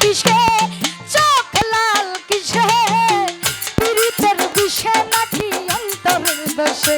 পিষে চোখ লাল কিসে? পীড়িতের বিষে নাকি অন্তরের দোষে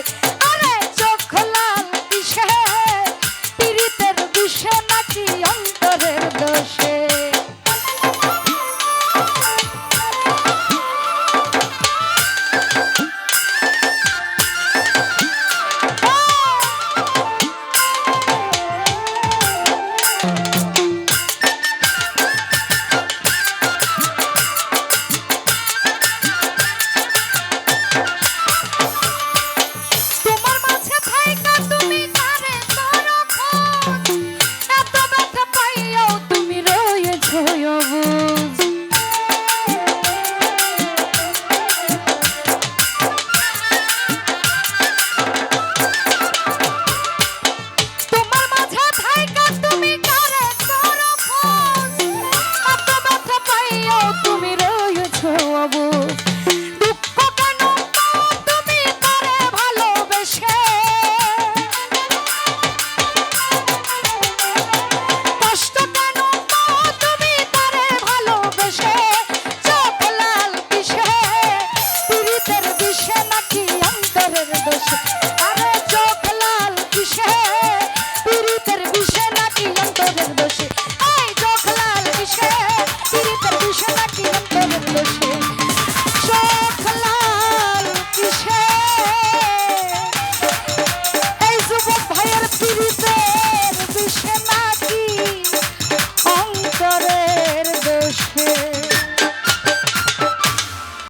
খুশি